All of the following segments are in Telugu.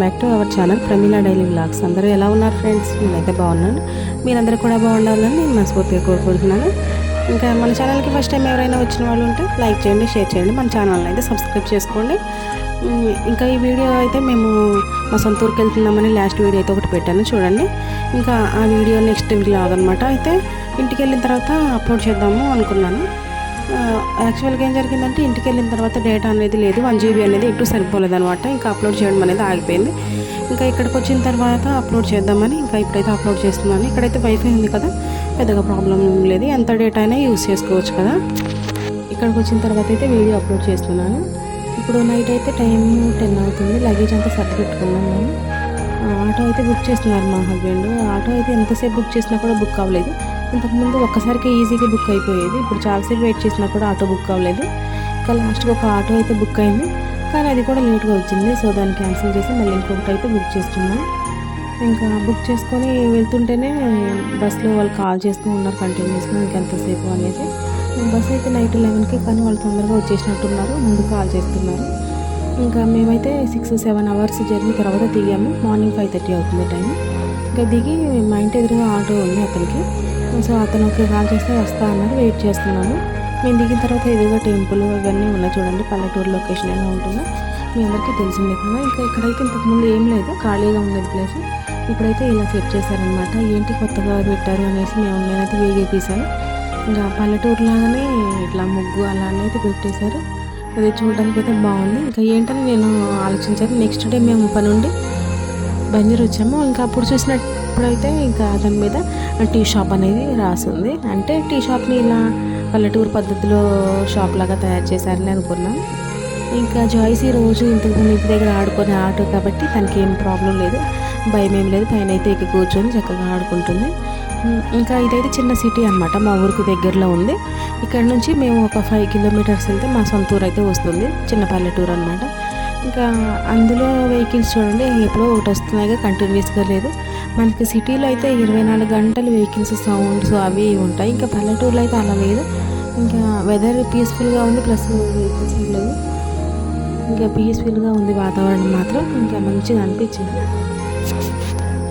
Back to our channel Pramila daily vlogs. అందరూ ఎలా ఉన్నారు ఫ్రెండ్స్? నేనైతే బాగున్నాను. మీరందరూ కూడా బాగుండాలని నేను మనస్ఫూర్తిగా కోరుకుంటున్నాను. ఇంకా మన ఛానల్కి ఫస్ట్ టైం ఎవరైనా వచ్చిన వాళ్ళు ఉంటే లైక్ చేయండి షేర్ చేయండి. మన ఛానల్ని అయితే సబ్స్క్రైబ్ చేసుకోండి. ఇంకా ఈ వీడియో అయితే మేము మా సొంత ఊరికి వెళ్తున్నామని లాస్ట్ వీడియో అయితే ఒకటి పెట్టాను చూడండి. ఇంకా ఆ వీడియో నెక్స్ట్ వ్లాగ్ అనమాట అయితే ఇంటికి వెళ్ళిన తర్వాత అప్లోడ్ చేద్దాము అనుకున్నాను. యాక్చువల్గా ఏం జరిగిందంటే ఇంటికి వెళ్ళిన తర్వాత డేటా అనేది లేదు వన్ జీబీ అనేది ఎటు సరిపోలేదు అనమాట ఇంకా అప్లోడ్ చేయడం అనేది ఆగిపోయింది. ఇంకా ఇక్కడికి వచ్చిన తర్వాత అప్లోడ్ చేద్దామని ఇంకా ఇప్పుడైతే అప్లోడ్ చేస్తున్నాను. ఇక్కడైతే వైఫై ఉంది కదా పెద్దగా ప్రాబ్లం లేదు. ఎంత డేటా అయినా యూస్ చేసుకోవచ్చు కదా. ఇక్కడికి వచ్చిన తర్వాత అయితే వీడియో అప్లోడ్ చేస్తున్నాను. ఇప్పుడు నైట్ అయితే టైం టెన్ అవుతుంది. లగేజ్ అంతా సర్ది పెట్టుకున్నాం ఆటో అయితే బుక్ చేస్తున్నారు మా హస్బెండ్ ఆటో అయితే ఎంతసేపు బుక్ చేసినా కూడా బుక్ అవ్వలేదు. ఇంతకుముందు ఒక్కసారికి ఈజీగా బుక్ అయిపోయేది. ఇప్పుడు చాలాసేపు వెయిట్ చేసినా కూడా ఆటో బుక్ అవ్వలేదు. ఇంకా లాస్ట్కి ఒక ఆటో అయితే బుక్ అయింది. కానీ అది కూడా లేట్గా వచ్చింది. సో దాన్ని క్యాన్సిల్ చేసి మళ్ళీ ఇంకొకటి అయితే బుక్ చేసుకున్నాం. ఇంకా బుక్ చేసుకొని వెళ్తుంటేనే బస్సులో వాళ్ళు కాల్ చేస్తూ ఉన్నారు కంటిన్యూస్గా ఇంకెంతసేపు అనేసి బస్ అయితే నైట్ లెవెన్కి కానీ వాళ్ళు తొందరగా వచ్చేసినట్టున్నారు. ముందు కాల్ చేస్తున్నారు. ఇంకా మేమైతే సిక్స్ సెవెన్ అవర్స్ జర్నీ తర్వాత దిగాము. మార్నింగ్ ఫైవ్ థర్టీ అవుతుంది టైం ఇంకా దిగి మా ఇంటి ఎదురుగా ఆటో ఉంది అతనికి. సో అతనికి కాల్ చేస్తే వస్తా అన్నాడు వెయిట్ చేస్తున్నాము మేము దిగిన తర్వాత ఎదురుగా టెంపుల్ ఇవన్నీ ఉన్నాయి చూడండి. పల్లెటూరు లొకేషన్ ఎలా ఉంటుందో. మీ అందరికీ తెలిసిందే కదా. ఇంకా ఇక్కడైతే ఇంతకుముందు ఏం లేదు. ఖాళీగా ఉంది ప్లేస్ ఇప్పుడైతే ఇలా సెట్ చేశారనమాట ఏంటి కొత్తగా పెట్టారు అనేసి మేము నేనైతే వీడియో తీశాను. ఇంకా పల్లెటూరు లాగానే ఇట్లా ముగ్గు అలానే అయితే పెట్టేశారు. అది చూడడానికి అయితే బాగుంది. ఇంకా ఏంటని నేను ఆలోచించాను. నెక్స్ట్ డే మేము పని ఉండి బంజర్ వచ్చాము. ఇంకా అప్పుడు అప్పుడైతే ఇంకా దాని మీద టీ షాప్ అనేది రాసింది. అంటే టీ షాప్ని ఇలా పల్లెటూరు పద్ధతిలో షాప్ లాగా తయారు చేశారని అనుకున్నాం. ఇంకా జాయ్సీ రోజు ఇంతకు ఇంటి దగ్గర ఆడుకునే ఆటో కాబట్టి తనకి ఏం ప్రాబ్లం లేదు. భయం ఏం లేదు. పైన అయితే ఎక్కి కూర్చొని చక్కగా ఆడుకుంటుంది. ఇంకా ఇదైతే చిన్న సిటీ అన్నమాట. మా ఊరికి దగ్గరలో ఉంది. ఇక్కడ నుంచి మేము ఒక ఫైవ్ కిలోమీటర్స్ వెళ్తే మా సొంత ఊరు అయితే వస్తుంది. చిన్న పల్లెటూరు అనమాట ఇంకా అందులో వెహికల్స్ చూడండి. ఎప్పుడో ఒకటి వస్తున్నాయిగా కంటిన్యూస్గా లేదు. మనకి సిటీలో అయితే ఇరవై నాలుగు గంటలు వెహికల్స్ సౌండ్స్ అవి ఉంటాయి. ఇంకా పల్లెటూరులో అయితే అలా లేదు. ఇంకా వెదర్ పీస్ఫుల్గా ఉంది ప్లస్ వెహికల్స్ లేవు ఇంకా పీస్ఫుల్గా ఉంది వాతావరణం మాత్రం. ఇంకా మంచిగా అనిపించింది.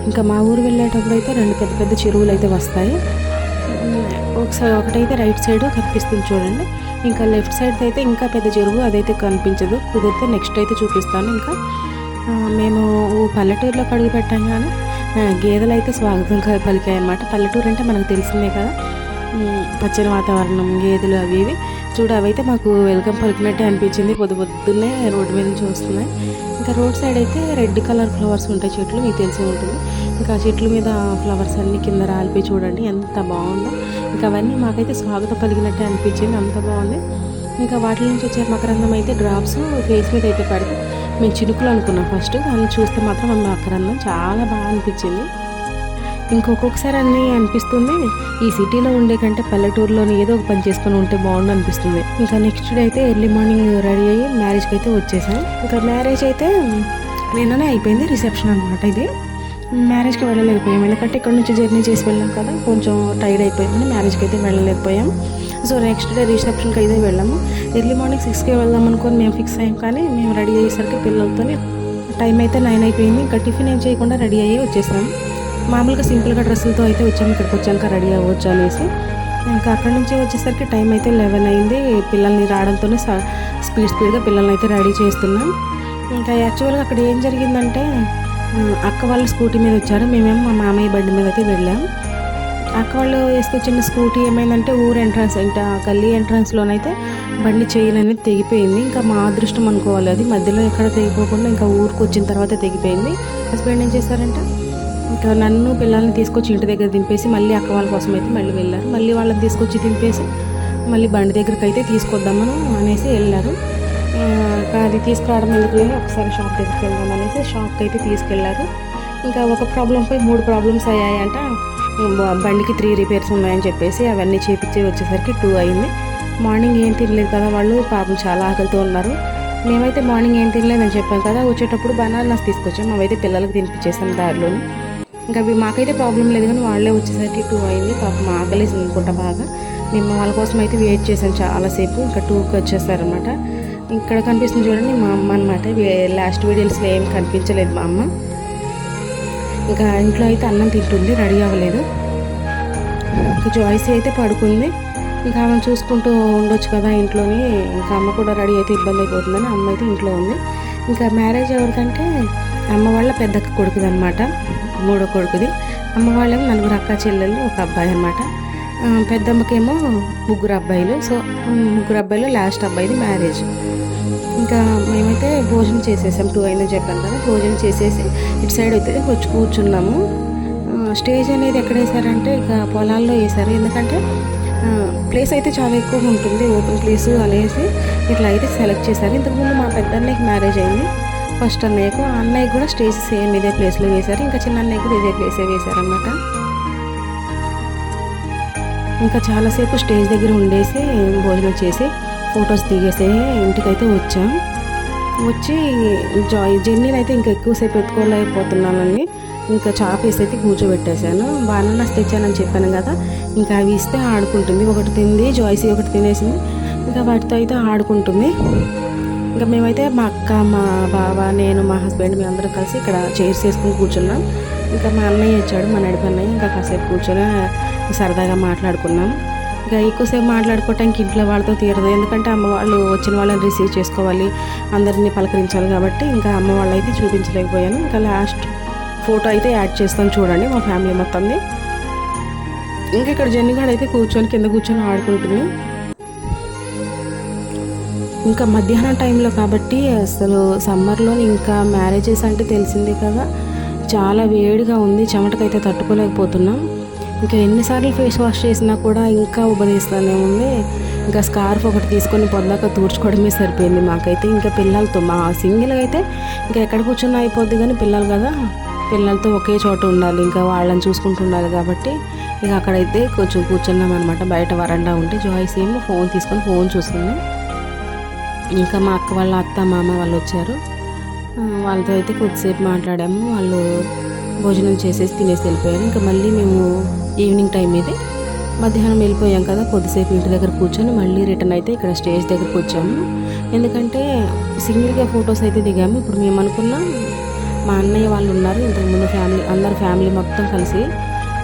ఇంకా మా ఊరు వెళ్ళేటప్పుడు అయితే రెండు పెద్ద పెద్ద చెరువులు అయితే వస్తాయి. ఒకసారి ఒకటైతే రైట్ సైడ్ కనిపిస్తుంది చూడండి. ఇంకా లెఫ్ట్ సైడ్ అయితే ఇంకా పెద్ద చెరువు అదైతే కనిపించదు. కుదిరితే నెక్స్ట్ అయితే చూపిస్తాను. ఇంకా మేము పల్లెటూరులో కడుగు పెట్టాం కానీ గేదెలు అయితే స్వాగతం పలికాయి అన్నమాట పల్లెటూరు అంటే మనకు తెలిసిందే కదా. పచ్చని వాతావరణం గేదెలు అవి ఇవి. చూడు అవైతే మాకు వెల్కమ్ పలికినట్టే అనిపించింది. పొద్దు పొద్దున్నే రోడ్డు మీద నుంచి వస్తున్నాయి. ఇంకా రోడ్ సైడ్ అయితే రెడ్ కలర్ ఫ్లవర్స్ ఉంటాయి చెట్లు మీకు తెలిసి ఉంటుంది. ఇంకా ఆ చెట్ల మీద ఫ్లవర్స్ అన్ని కింద రాలిపోయి చూడండి ఎంత బాగుందో. ఇంకా అవన్నీ మాకైతే స్వాగతం పలికినట్టే అనిపించింది అంత బాగుంది. ఇంకా వాటి నుంచి వచ్చే మకరందం అయితే డ్రాప్స్ ఫేస్ మీద అయితే పడితే. మేము చినుకులు అనుకున్నాం ఫస్ట్. కానీ చూస్తే మాత్రం ఆ మకరందం చాలా బాగా అనిపించింది. ఇంకొకసారి అన్నీ అనిపిస్తుంది. ఈ సిటీలో ఉండే కంటే పల్లెటూరులోని ఏదో ఒక పని చేసుకొని ఉంటే బాగుండు అనిపిస్తుంది. ఇంకా నెక్స్ట్ డే అయితే ఎర్లీ మార్నింగ్ రెడీ అయ్యి మ్యారేజ్కి అయితే వచ్చేసాను. ఇంకా మ్యారేజ్ అయితే నిన్ననే అయిపోయింది రిసెప్షన్ అనమాట ఇది. మ్యారేజ్కి వెళ్ళలేకపోయాం. ఎందుకంటే ఇక్కడ నుంచి జర్నీ చేసి వెళ్ళాం కదా కొంచెం టైర్డ్ అయిపోయిందని మ్యారేజ్కి అయితే వెళ్ళలేకపోయాం. సో నెక్స్ట్ డే రిసెప్షన్కి అయితే వెళ్ళాము. ఎర్లీ మార్నింగ్ సిక్స్కే వెళ్దాం అనుకొని మేము ఫిక్స్ అయ్యాం కానీ మేము రెడీ అయ్యేసరికి పిల్లలతోనే టైం అయితే నైన్ అయిపోయింది. ఇంకా టిఫిన్ ఏం చేయకుండా రెడీ అయ్యి వచ్చేసాం. మామూలుగా సింపుల్గా డ్రెస్సులతో అయితే వచ్చాము. ఇక్కడికి వచ్చాక రెడీ అవ్వచ్చు అనేసి. ఇంకా అక్కడి నుంచి వచ్చేసరికి టైం అయితే లెవెన్ అయింది. పిల్లల్ని రావడంతోనే స్పీడ్ స్పీడ్గా పిల్లల్ని అయితే రెడీ చేస్తున్నాం. ఇంకా యాక్చువల్గా అక్కడ ఏం జరిగిందంటే అక్క వాళ్ళు స్కూటీ మీద వచ్చారు. మేమేమో మా మామయ్య బండి మీద అయితే వెళ్ళాం. అక్క వాళ్ళు వేసుకొచ్చిన స్కూటీ ఏమైందంటే ఊరు ఎంట్రన్స్ ఇంకా గల్లీ ఎంట్రన్స్లోనైతే బండి చైన్ అనేది తెగిపోయింది. ఇంకా మా అదృష్టం అనుకోవాలి అది. మధ్యలో ఎక్కడ తెగిపోకుండా ఇంకా ఊరికి వచ్చిన తర్వాత తెగిపోయింది. హస్బెండ్ ఏం చేశారంటే ఇంకా నన్ను పిల్లల్ని తీసుకొచ్చి ఇంటి దగ్గర దింపేసి మళ్ళీ అక్క వాళ్ళ కోసం అయితే మళ్ళీ వెళ్ళారు. మళ్ళీ వాళ్ళని తీసుకొచ్చి దింపేసి మళ్ళీ బండి దగ్గరికి అయితే తీసుకొద్దామని అనేసి వెళ్ళారు. ఇంకా అది తీసుకురావడం ఎందుకు ఒకసారి షాప్ దగ్గరికి వెళ్దాం అనేసి షాప్కి అయితే తీసుకెళ్ళారు ఇంకా ఒక ప్రాబ్లం పోయి మూడు ప్రాబ్లమ్స్ అయ్యాయంట. బండికి త్రీ రిపేర్స్ ఉన్నాయని చెప్పేసి అవన్నీ చేపించి వచ్చేసరికి టూ అయింది. మార్నింగ్ ఏం తినలేదు కదా వాళ్ళు పాపం చాలా ఆకలితో ఉన్నారు. మేమైతే మార్నింగ్ ఏం తినలేదని చెప్పాం కదా వచ్చేటప్పుడు బనానాస్ తీసుకొచ్చాం. అవైతే పిల్లలకి తినిపించేసాం దారిలో ఇంకా అవి మాకైతే ప్రాబ్లం లేదు కానీ వాళ్ళే వచ్చేసరికి టూ అయింది. పాపం ఆకలేసి అనుకుంటా బాగా. మేము వాళ్ళ కోసం అయితే వెయిట్ చేసాం చాలాసేపు. ఇంకా టూకి వచ్చేసారనమాట ఇక్కడ కనిపిస్తుంది చూడండి మా అమ్మ అనమాట లాస్ట్ వీడియోస్లో ఏం కనిపించలేదు మా అమ్మ. ఇంకా ఇంట్లో అయితే అన్నం తింటుంది రెడీ అవ్వలేదు. ఇంకా జాయిస్ అయితే పడుకుంది. ఇంకా ఆమెను చూసుకుంటూ ఉండొచ్చు కదా ఇంట్లోని. ఇంకా అమ్మ కూడా రెడీ అయితే ఇబ్బంది అయిపోతుందని అమ్మ అయితే ఇంట్లో ఉంది. ఇంకా మ్యారేజ్ ఎవరికంటే అమ్మ వాళ్ళ పెద్ద కొడుకుది అనమాట మూడో కొడుకుది. అమ్మ వాళ్ళేమో నలుగురు అక్క చెల్లెళ్ళు ఒక అబ్బాయి అనమాట పెద్దమ్మకేమో ముగ్గురు అబ్బాయిలు. సో ముగ్గురు అబ్బాయిలు లాస్ట్ అబ్బాయిది మ్యారేజ్. ఇంకా మేమైతే భోజనం చేసేసాం. టూ అయినా చెప్పాను కదా భోజనం చేసేసి ఇటు సైడ్ అయితే వచ్చి కూర్చున్నాము. స్టేజ్ అనేది ఎక్కడ వేసారంటే ఇక పొలాల్లో వేసారు. ఎందుకంటే ప్లేస్ అయితే చాలా ఎక్కువ ఉంటుంది ఓపెన్ ప్లేస్ అనేసి ఇట్లా అయితే సెలెక్ట్ చేశారు. ఇంతకుముందు మా పెద్ద అన్నయ్యకి మ్యారేజ్ అయింది. ఫస్ట్ అన్నయ్యకు ఆ అన్నయ్యకి కూడా స్టేజ్ సేమ్ ఇదే ప్లేస్లో వేశారు. ఇంకా చిన్న అన్నయ్య కూడా ఇదే ప్లేసే వేశారనమాట ఇంకా చాలాసేపు స్టేజ్ దగ్గర ఉండేసి భోజనం చేసి ఫొటోస్ దిగేసి ఇంటికైతే వచ్చాం. వచ్చి జాయ్ జర్నీలు అయితే ఇంకా ఎక్కువసేపు ఎత్తుకోలేకపోతున్నానని ఇంకా చాపేసి అయితే కూర్చోబెట్టేశాను. బనానాస్ తెచ్చానని చెప్పాను కదా ఇంకా అవి ఇస్తే ఆడుకుంటుంది. ఒకటి తింది జాయ్సీ ఒకటి తినేసింది. ఇంకా వాటితో అయితే ఆడుకుంటుంది. ఇంకా మేమైతే మా అక్క మా బావ నేను మా హస్బెండ్ మేమందరం కలిసి ఇక్కడ చైర్స్ వేసుకుని కూర్చున్నాం. ఇంకా మా అన్నయ్య వచ్చాడు మా నడిపి అన్నయ్య ఇంకా కాసేపు కూర్చొని సరదాగా మాట్లాడుకున్నాం. ఇంకా ఎక్కువసేపు మాట్లాడుకోవటానికి ఇంట్లో వాళ్ళతో తీరదు. ఎందుకంటే అమ్మ వాళ్ళు వచ్చిన వాళ్ళని రిసీవ్ చేసుకోవాలి. అందరినీ పలకరించాలి కాబట్టి ఇంకా అమ్మ వాళ్ళు అయితే చూపించలేకపోయాను. ఇంకా లాస్ట్ ఫోటో అయితే యాడ్ చేస్తాను చూడండి మా ఫ్యామిలీ మొత్తంది. ఇంకా ఇక్కడ జన్నిగాడు అయితే కూర్చొని కింద కూర్చొని ఆడుకుంటుంది. ఇంకా మధ్యాహ్నం టైంలో కాబట్టి అసలు సమ్మర్లో ఇంకా మ్యారేజెస్ అంటే తెలిసిందే కదా. చాలా వేడిగా ఉంది. చెమటకైతే తట్టుకోలేకపోతున్నాం. ఇంకా ఎన్నిసార్లు ఫేస్ వాష్ చేసినా కూడా ఇంకా ఉబదీస్తూనే ఉంది. ఇంకా స్కార్ఫ్ ఒకటి తీసుకొని పొద్దాక తూర్చుకోవడమే సరిపోయింది మాకైతే. ఇంకా పిల్లలతో మా సింగిల్ అయితే ఇంకా ఎక్కడ కూర్చున్నా అయిపోద్ది కానీ పిల్లలు కదా. పిల్లలతో ఒకే చోట ఉండాలి. ఇంకా వాళ్ళని చూసుకుంటూ ఉండాలి కాబట్టి ఇక అక్కడైతే కొంచెం కూర్చున్నాం అనమాట బయట వరండా ఉంటే జాయిస్ ఏమో ఫోన్ తీసుకొని ఫోన్ చూస్తుంది. ఇంకా మా అక్క వాళ్ళ అత్త మామ వాళ్ళు వచ్చారు. వాళ్ళతో అయితే కొద్దిసేపు మాట్లాడాము. వాళ్ళు భోజనం చేసేసి తినేసి వెళ్ళిపోయారు. ఇంకా మళ్ళీ మేము ఈవినింగ్ టైం ఇది. మధ్యాహ్నం వెళ్ళిపోయాం కదా కొద్దిసేపు ఇంటి దగ్గర కూర్చొని మళ్ళీ రిటర్న్ అయితే ఇక్కడ స్టేజ్ దగ్గరకు వచ్చాము. ఎందుకంటే సింగిల్గా ఫొటోస్ అయితే దిగాము. ఇప్పుడు మేము అనుకున్నాం మా అన్నయ్య వాళ్ళు ఉన్నారు. ఇంతకుముందు ఫ్యామిలీ అందరు ఫ్యామిలీ మొత్తం కలిసి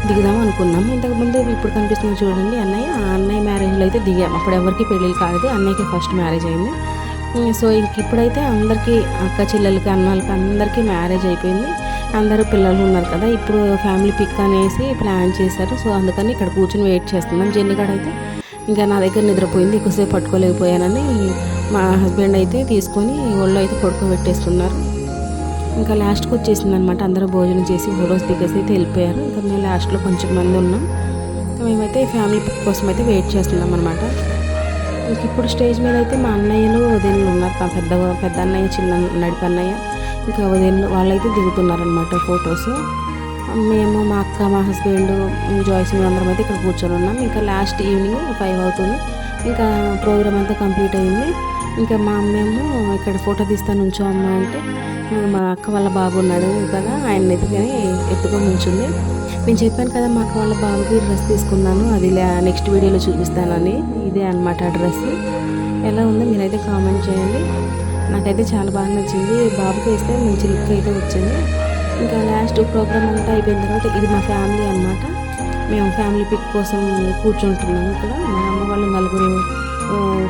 దిగుదాం అనుకున్నాము. ఇంతకుముందు ఇప్పుడు కనిపిస్తుంది చూడండి అన్నయ్య ఆ అన్నయ్య మ్యారేజ్లో అయితే దిగాము అప్పుడు ఎవరికి పెళ్ళిళ్ళు కాలేదు అన్నయ్యకి ఫస్ట్ మ్యారేజ్ అయింది. సో ఇంక ఇప్పుడైతే అందరికీ అక్క చెల్లెలకి అన్నలకి అందరికీ మ్యారేజ్ అయిపోయింది. అందరూ పిల్లలు ఉన్నారు కదా ఇప్పుడు ఫ్యామిలీ పిక్ అనేసి ప్లాన్ చేశారు. సో అందుకని ఇక్కడ కూర్చొని వెయిట్ చేస్తున్నాం. జెన్నిగాడు అయితే ఇంకా నా దగ్గర నిద్రపోయింది ఎక్కువసేపు పట్టుకోలేకపోయానని మా హస్బెండ్ అయితే తీసుకొని ఒళ్ళు అయితే పడుకోబెట్టేస్తున్నారు. ఇంకా లాస్ట్కి వచ్చేసింది అనమాట అందరూ భోజనం చేసి ఫొటోస్ దిగేసి అయితే వెళ్ళిపోయారు. ఇంకా మేము లాస్ట్లో కొంచెం మంది ఉన్నాం. మేమైతే ఫ్యామిలీ పిక్ కోసం అయితే వెయిట్ చేస్తున్నాం అనమాట ఇంక ఇప్పుడు స్టేజ్ మీద అయితే మా అన్నయ్యలు ఉదయం ఉన్నారు. మా పెద్ద పెద్ద అన్నయ్య చిన్న నడిపి అన్నయ్య ఇంకా ఉదయం వాళ్ళైతే దిగుతున్నారనమాట ఫొటోస్ మేము మా అక్క మా హస్బెండ్ జాయిస్ అందరం అయితే ఇక్కడ కూర్చొని ఉన్నాం. ఇంకా లాస్ట్ ఈవినింగ్ ఫైవ్ అవుతుంది. ఇంకా ప్రోగ్రామ్ అంతా కంప్లీట్ అయింది. ఇంకా మా అమ్మేమో ఇక్కడ ఫోటో తీస్తాను ఉంచో అమ్మ అంటే మా అక్క వాళ్ళ బాబు ఉన్నాడు కదా ఆయన ఎత్తుకొని ఎత్తుకొని ఉంచుంది నేను చెప్పాను కదా మా అక్క వాళ్ళ బాబుకి డ్రెస్ తీసుకున్నాను. అది నెక్స్ట్ వీడియోలో చూపిస్తానని. ఇదే అనమాట ఆ డ్రెస్ ఎలా ఉందో మీరైతే కామెంట్ చేయండి. నాకైతే చాలా బాగా నచ్చింది. బాబుకి వేస్తే మంచి లుక్ అయితే వచ్చింది. ఇంకా లాస్ట్ ప్రోగ్రామ్ అంతా అయిపోయిన తర్వాత ఇది మా ఫ్యామిలీ అన్నమాట. మేము ఫ్యామిలీ పిక్ కోసం కూర్చుంటున్నాము ఇక్కడ. మా అమ్మ వాళ్ళు నలుగురు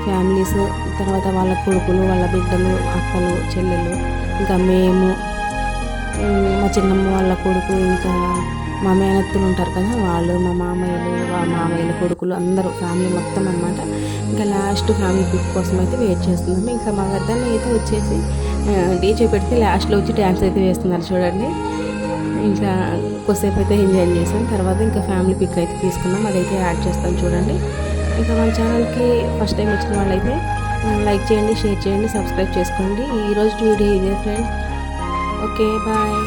ఫ్యామిలీస్ తర్వాత వాళ్ళ కొడుకులు వాళ్ళ బిడ్డలు అక్కలు చెల్లెలు ఇంకా మేము మా చిన్నమ్మ వాళ్ళ కొడుకు ఇంకా మా మేనత్తులు ఉంటారు కదా వాళ్ళు మా మామయ్యలు మా మామయ్యల కొడుకులు అందరూ ఫ్యామిలీ మొత్తం అనమాట ఇంకా లాస్ట్ ఫ్యామిలీ పిక్ కోసం అయితే వెయిట్ చేస్తున్నాము. ఇంకా మా వద్దన్న అయితే వచ్చేసి డీజే పెడితే లాస్ట్లో వచ్చి డ్యాన్స్ అయితే వేస్తున్నారు చూడండి. ఇంకా కొద్దిసేపు అయితే ఎంజాయ్ చేసాం. తర్వాత ఇంకా ఫ్యామిలీ పిక్ అయితే తీసుకున్నాం. అదైతే యాడ్ చేస్తాం చూడండి. ఇంకా మన ఛానల్కి ఫస్ట్ టైం వచ్చిన వాళ్ళైతే లైక్ చేయండి షేర్ చేయండి సబ్స్క్రైబ్ చేసుకోండి. ఈరోజు వీడియో ఇదే ఫ్రెండ్స్ ఓకే బాయ్